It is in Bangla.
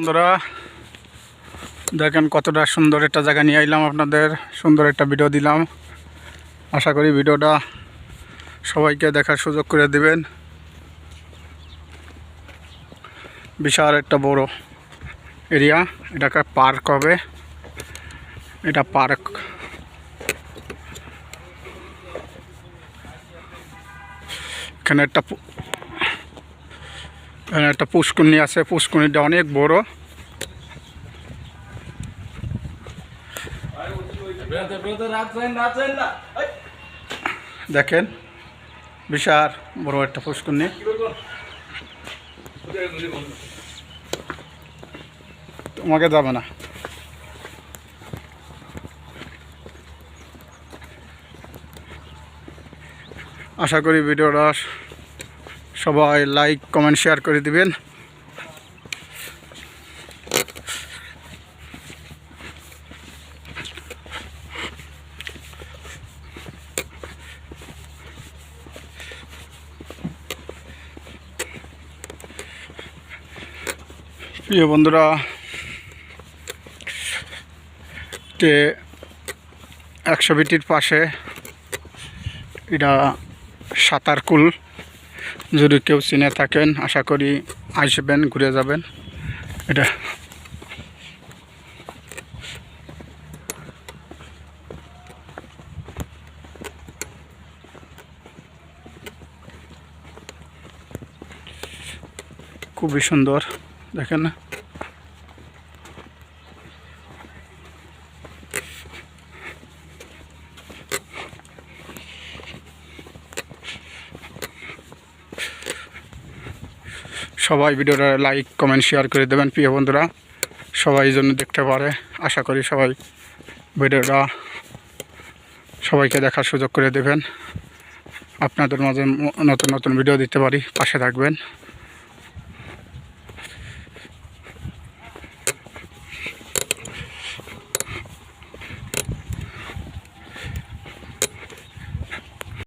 বন্ধুরা, দেখেন কতটা সুন্দর একটা জায়গা নিয়ে আইলাম আপনাদের, সুন্দর একটা ভিডিও দিলাম। আশা করি ভিডিওটা সবাইকে দেখার সুযোগ করে দিবেন। বিশাল একটা বড় এরিয়া এটাকে পার্ক হবে। এটা পার্ক এখানে একটা এখানে একটা পুষ্কুনি আছে পুষ্কুনিটা অনেক বড় দেখেন, বিশাল বড় একটা পুষ্কুনি। তোমাকে যাবে না আশা করি ভিডিওটা সবাই লাইক কমেন্ট শেয়ার করে দিবেন। প্রিয় বন্ধুরা তে একশো বিটির পাশে এটা সাঁতারকুল যদি কেউ চিনে থাকেন আশা করি আসবেন ঘুরে যাবেন। এটা। খুবই সুন্দর দেখেন না? সবাই ভিডিওটা লাইক কমেন্ট শেয়ার করে দেবেন প্রিয় বন্ধুরা। সবাই জন্য দেখতে পারে। আশা করি সবাই ভিডিওটা সবাইকে দেখার সুযোগ করে দেবেন। আপনাদের মাঝে নতুন নতুন ভিডিও দিতে পারি। পাশে থাকবেন।